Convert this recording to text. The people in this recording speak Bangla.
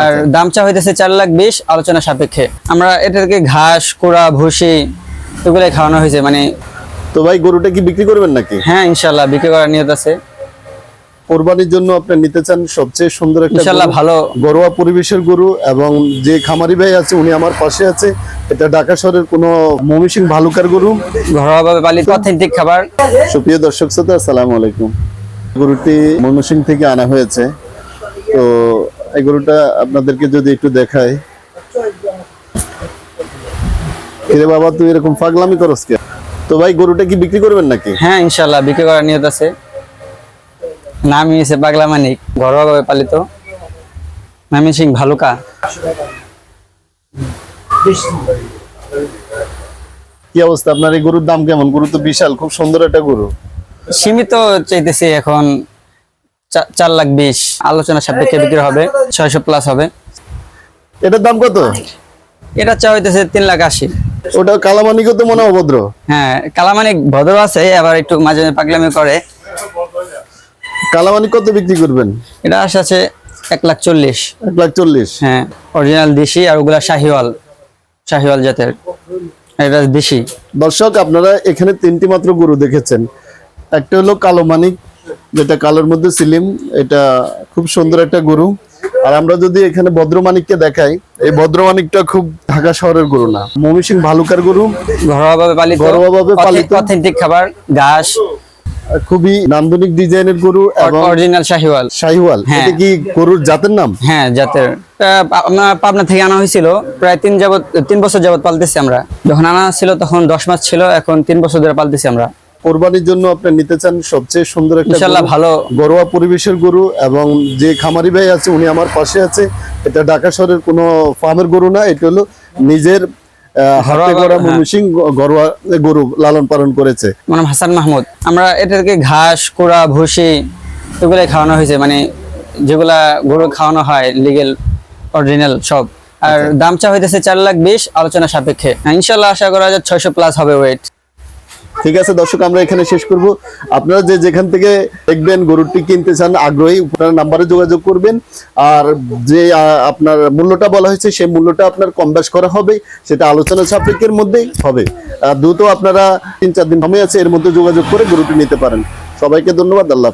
আর দাম চা হইতেছে চার লাখ বিশ আলোচনা সাপেক্ষে। আমরা এটাকে ঘাস কোড়া ভুসি এগুলাই খাওয়ানো হয়েছে মানে তো ভাই গরুটা কি বিক্রি করবেন নাকি? হ্যাঁ ইনশাল্লাহ বিক্রি করার নিয়ত আছে। কোরবানির জন্য আপনি নিতে চান সবচেয়ে সুন্দর একটা ইনশাল্লাহ ভালো। ঘরোয়া পরিবেশের গরু এবং যে খামারি ভাই আছে উনি আমার পাশে আছে। এটা ঢাকা শহরের কোনো মমিসিং ভালুকার গরু। ঘরোয়াভাবে পালিত অথেন্টিক খাবার। সুপ্রিয় দর্শক শ্রোতা আসসালামু আলাইকুম। গরুটি ময়মনসিং থেকে আনা হয়েছে। তো এই গরুটা আপনাদেরকে যদি একটু দেখাই। এরে বাবা তুই এরকম পাগলামি করস কে তো ভাই গরুটা কি বিক্রি করবেন নাকি? হ্যাঁ ইনশাল্লাহ বিক্রি করার নিয়ত আছে। নাম হয়েছে পাগলা মানিক ঘরোয়াভাবে পালিত। নামি সিং ভালুকা। কি অবস্থা? আপনার এই গরুর দাম কেমন? গরু তো বিশাল খুব সুন্দর একটা গরু। সীমিত চাইতেছি এখন চার লাখ বিশ। আলোচনা সাপেক্ষে বিক্রি হবে ছয়শো প্লাস হবে। এটার দাম কত? এটা চা হইতেছে তিন লাখ আশি। ওটা কালামানিকও তো মনে অভদ্র। হ্যাঁ কালামানিক ভদ্র আছে আবার একটু মাঝে মাঝে পাগলামি করে। কালামানিক কত বিক্রি করবেন? এটা আসে আছে এক লাখ চল্লিশ। এক লাখ চল্লিশ। হ্যাঁ অরিজিনাল দেশি আর ওগুলা শাহিওয়াল শাহিওয়াল জাতের। এটা দেশি। দর্শক আপনারা এখানে তিনটি মাত্র গরু দেখেছেন। একটা হলো কালো মানিক যেটা কালোর মধ্যে সিলিম এটা খুব সুন্দর একটা গরু। আর আমরা যদি এখানে ভদ্রমানিককে দেখাই এই ভদ্রমানিকটা খুব ঢাকা শহরের গরু না। মমিসিং ভালুকার গরু। ঘরোয়াভাবে পালিত ঘরোয়াভাবে পালিত। অথেন্টিক খাবার ঘাস। খুবই নান্দনিক ডিজাইনের গরু এবং অরিজিনাল শাহিওয়াল। শাহিওয়াল। হ্যাঁ। এটা কি গরুর জাতের নাম? হ্যাঁ জাতের। আপনার পাবনা থেকে আনা হয়েছিল প্রায় তিন যাবত তিন বছর যাবত পালতেছি আমরা। যখন আনা ছিল তখন দশ মাস ছিল এখন তিন বছর ধরে পালতেছি আমরা। কোরবানির জন্য আপনি নিতে চান সবচেয়ে সুন্দর একটা ইনশাল্লাহ গরু। ভালো। ঘরোয়া পরিবেশের গরু এবং যে খামারি ভাই আছে উনি আমার পাশে আছে। এটা ঢাকা শহরের কোনো ফার্মের গরু না এটা হলো নিজের হাতে গড়া হ্যাঁ। ঘরোয়া গরু লালন পালন করেছে। মানে হাসান মাহমুদ আমরা এটাকে ঘাস কোড়া ভুসি এগুলাই খাওয়ানো হয়েছে মানে যেগুলা গরু খাওয়ানো হয় লিগেল অরিজিনাল সব। আর দাম চা হইতেছে চার লাখ বিশ আলোচনা সাপেক্ষে। হ্যাঁ, ইনশাল্লাহ আশা করা যায় ছয়শো প্লাস হবে ওয়েট ঠিক আছে, দর্শক, আমরা এখানে শেষ করব। আপনারা যে যেখান থেকে দেখবেন গরুটি কিনতে চান, আগ্রহী আপনার নাম্বারে যোগাযোগ করবেন। আর যে আপনার মূল্যটা বলা হয়েছে, সেই মূল্যটা আপনার কম করা হবে, সেটা আলোচনা সাপেক্ষের মধ্যেই হবে। দ্রুত আপনারা তিন চার দিন সময় আছে, এর মধ্যে যোগাযোগ করে গরুটি নিতে পারেন। সবাইকে ধন্যবাদ, আল্লাহ